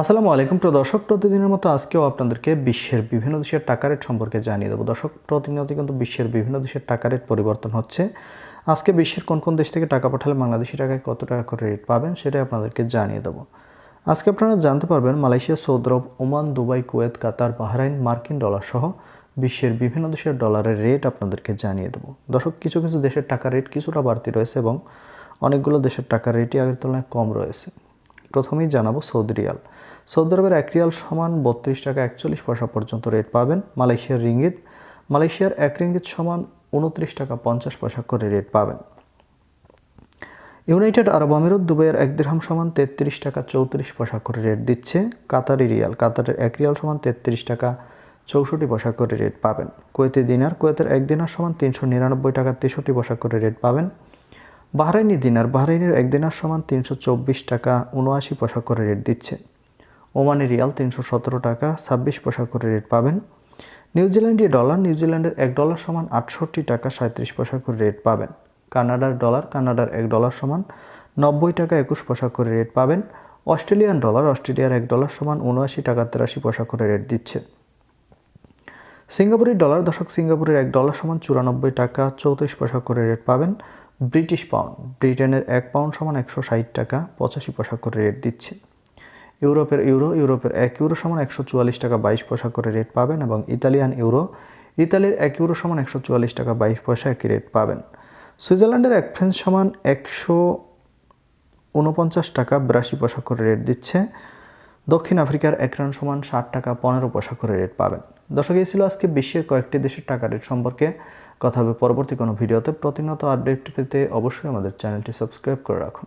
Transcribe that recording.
আসসালামু আলাইকুম প্রিয় দর্শক, প্রতিদিনের মতো আজকেও আপনাদেরকে বিশ্বের বিভিন্ন দেশের টাকা রেট সম্পর্কে জানিয়ে দেবো। দর্শক প্রতিনিয়ত কিন্তু বিশ্বের বিভিন্ন দেশের টাকা রেট পরিবর্তন হচ্ছে। আজকে বিশ্বের কোন কোন দেশ থেকে টাকা পাঠালে বাংলাদেশি টাকায় কত টাকা করে রেট পাবেন সেটাই আপনাদেরকে জানিয়ে দেবো। আজকে আপনারা জানতে পারবেন, Malaysia, Saudi Oman, Dubai, Kuwait, Qatar, Bahrain, মার্কিন ডলার সহ বিশ্বের বিভিন্ন দেশের ডলারের রেট আপনাদেরকে জানিয়ে দেবো। দর্শক, কিছু কিছু দেশের টাকা রেট কিছুটা বাড়তি রয়েছে এবং অনেকগুলো দেশের টাকার রেটই আগের তুলনায় কম রয়েছে। প্রথমেই জানাব সৌদি রিয়াল। সৌদি আরবের এক রিয়াল সমান বত্রিশ টাকা একচল্লিশ পয়সা পর্যন্ত রেট পাবেন মালয়েশিয়ার রিঙ্গিত। মালয়েশিয়ার এক রিঙ্গিত সমান উনত্রিশ টাকা পঞ্চাশ পয়সা করে রেট পাবেন। ইউনাইটেড আরব আমিরত দুবাইয়ের এক দিরহাম সমান তেত্রিশ টাকা চৌত্রিশ পয়সা করে রেট দিচ্ছে। কাতারি রিয়াল, কাতারের এক রিয়াল সমান তেত্রিশ টাকা চৌষট্টি পয়সা করে রেট পাবেন। কুয়েতি দিনার, কুয়েতের এক দিনার সমান তিনশো নিরানব্বই টাকা তেষট্টি পয়সা করে রেট পাবেন। বাহরাইনি দিনার বাহরাইনের এক দিনার সমান তিনশো চব্বিশ টাকা উনআশি পয়সা করে রেট দিচ্ছে। ওমানি রিয়াল তিনশো সতেরো টাকা ছাব্বিশ পয়সা করে রেট পাবেন। নিউজিল্যান্ডি ডলার নিউজিল্যান্ডের এক ডলার সমান আটষট্টি টাকা সাঁত্রিশ পয়সা করে রেট পাবেন। কানাডার ডলার কানাডার এক ডলার সমান নব্বই টাকা একুশ পয়সা করে রেট পাবেন। অস্ট্রেলিয়ান ডলার অস্ট্রেলিয়ার এক ডলার সমান উনআশি টাকা তেরাশি পয়সা করে রেট দিচ্ছে। সিঙ্গাপুরের ডলার দশক সিঙ্গাপুরের এক ডলার সমান চুরানব্বই টাকা চৌত্রিশ পয়সা করে রেট পাবেন। ব্রিটিশ পাউন্ড, ব্রিটেনের এক পাউন্ড সমান একশো ষাট টাকা পঁচাশি পয়সা করে রেট দিচ্ছে। ইউরোপের ইউরো, ইউরোপের এক ইউরো সমান একশো চুয়াল্লিশ টাকা বাইশ পয়সা করে রেট পাবেন এবং ইতালিয়ান ইউরো, ইতালির এক ইউরো সমান একশো চুয়াল্লিশ টাকা বাইশ পয়সা একই রেট পাবেন। সুইজারল্যান্ডের এক ফ্রেন্স সমান একশো উনপঞ্চাশ টাকা বিরাশি পয়সা করে রেট দিচ্ছে। দক্ষিণ আফ্রিকার এক রান সমান ষাট টাকা পনেরো পয়সা করে রেট পাবেন। দর্শক ছিল আজকে বিশ্বের কয়েকটি দেশের টাকা রেট সম্পর্কে কথা হবে। পরবর্তী কোনো ভিডিওতে প্রতিনিয়ত আপডেট পেতে অবশ্যই আমাদের চ্যানেলটি সাবস্ক্রাইব করে রাখুন।